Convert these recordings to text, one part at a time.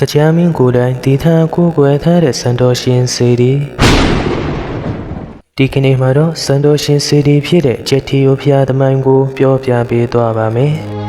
တရားမင်းကိုယ်တိုင်ဒီထံကိုယ်ွယ်ထားတဲ့စံတော်ရှင်စေတီဒီကနေ့မှာတော့စံတော်ရှင်စေတီဖြစ်တဲ့ချက်တီယိုဖျားသမိုင်းကို ပြောပြပေးသွားပါမယ်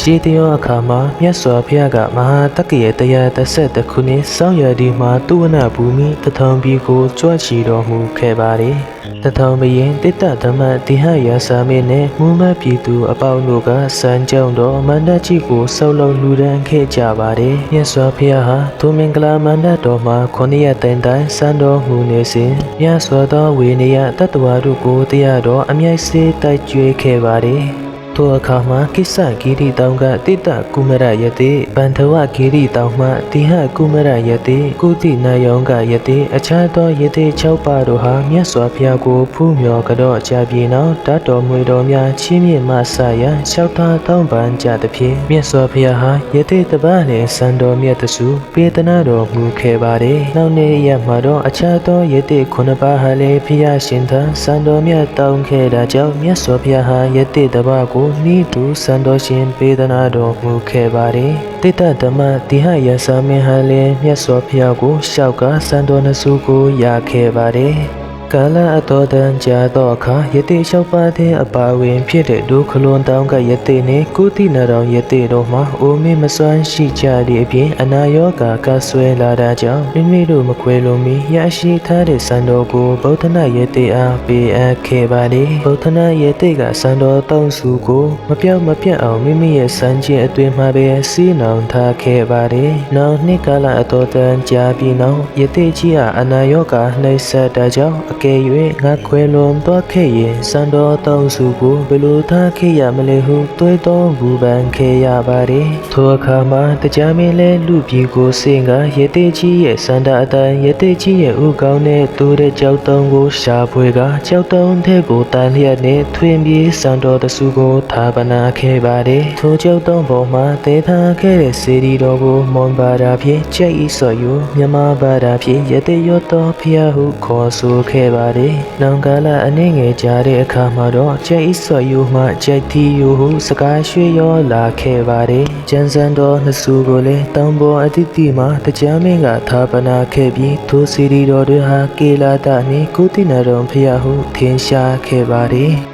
ရှိတယောအခါမှာမြတ်စွာဘုရားကမဟာတက္ကရာတရားတစ်ဆက်တစ်ခုနှစ်စောင့်ရည်ဒီမှာတုဝနာဘူမိတထောင်ပြည်ကိုကြွချီတော်မူခဲ့ပါတယ်။တထောင်ဘရင်တိတ္တဓမ္မတိဟရာစာမင်းနဲ့မူမတ်ပြည်သူအပေါင်းတို့ကစံကြောင်းတော်မန္တကြီးကိုဆုပ်လုံးလူဒန်းခဲ့ကြပါတယ်။မြတ်စွာဘုရားဟာသူမင်္ဂလာမန္တတော်မှာခொနည်းတိုင်တိုင်စံတော်မူနေစဉ်မြတ်စွာသောဝေနေယတတ္တဝါတို့ကိုတရားတော်အမြိုက်စေးတိုက်ကြွေးခဲ့ပါတယ်။ ထိုအခါမှာကိစ္စဂီရီတောင်ကတိတကုမရယတိဗန္ထဝဂီရီတောင်မှတိဟကုမရယတိကုတိနာယောကယတိအခြားသောယတိ6ပါးတို့ဟာမြတ်စွာဘုရားကိုဖူးမြော်ကြော့ကြပြေနောက်တတ်တော်မွေတော်များချီးမြှင့်မှဆရာလျှောက်ထားတောင်းပန်ကြသဖြင့်မြတ်စွာဘုရားဟာယတိတပနှင့်စံတော်မြတ်တစုပေးသနာတော်မူခဲ့ပါတယ်။နောက်နေ့ရက်မှာတော့အခြားသောယတိခုနှစ်ပါးဟာလည်းဘုရားရှင်သာစံတော်မြတ်တောင်းခဲ့တာကြောင့်မြတ်စွာဘုရားဟာယတိတပကိုနိတုစံတော်ရှင်ပေးသနာတော်မူခဲ့ပါတယ်။တိတ္တဓမ္မတိဟယသမင်းဟာလည်းမြတ်စွာဘုရားကိုရှောက်ကစံတော်နှစုကိုရခဲ့ပါတယ်။ ကာလအတော်တန်ကြာသောအခါယတိလျှောက်ပါတဲ့အပါဝင်ဖြစ်တဲ့ဒုခလွန်တောင်းကယတိနှင့်ကုသနာတော်ယတိတို့မှာအိုမေမစွမ်းရှိကြသည့်အပြင်အနာရောဂါကဆွဲလာတာကြောင့်မိမိတို့မခွဲလို့မီရရှိထားတဲ့စံတော်ကိုဗုဒ္ဓနာယတိအားပေးအပ်ခဲ့ပါလေဗုဒ္ဓနာယတိကစံတော်တောင်းစုကိုမပြောက်မပြတ်အောင်မိမိရဲ့စံကျင်အတွင်မှာပဲစီးနှောင်ထားခဲ့ပါတယ်နောက်နှစ်ကာလအတော်တန်ကြာပြီးနောက်ယတိကြီးဟာအနာရောဂါနှိပ်စက်တာကြောင့်အကယ်၍ငါခွဲလွန်သွားခဲ့ရင်စံတော်တောင်းစုကိုဘယ်လိုထားခဲ့ရမလဲဟုတွေးတောဘူပန်ခဲ့ရပါတယ်ထိုအခါမှာတရားမင်းလဲလူပြည်ကိုစင်ကယတိကြီးရဲ့စန္ဒအတိုင်းယတိကြီးရဲ့ဥကောင်းနဲ့တူတဲ့ကြောက်တုံးကိုရှာဖွေကကြောက်တုံးထဲကိုတန်လျက်နဲ့ထွင်ပြေးစံတော်တစုကိုထာပနာခဲ့ပါတယ်ထိုကြောက်တုံးပေါ်မှာတဲထားခဲ့တဲ့စေရီတော်ကိုမွန်ပါတာဖြင့်ကြိတ်ဤဆော်ယူမြမပါတာဖြင့်ယတိရောတော်ဖျားဟုခေါ်ဆိုခဲ့ပါတယ်နောင်ကာလအနှင်းငယ်ကြားတဲ့အခါမှာတော့ကြိတ်ဤဆော်ယူမှကြိတ်တီယူဟုစကားရွှေရောလာခဲ့ပါတယ်ကျန်စံတော်နှစုကိုလည်းတောင်ပေါ်အတိတိမှာတရားမင်းကထာပနာခဲ့ပြီးထိုစီရီတော်တွေဟာကေလာတာနှင့်ကုသနာတော်ဖျားဟုထင်ရှားခဲ့ပါတယ်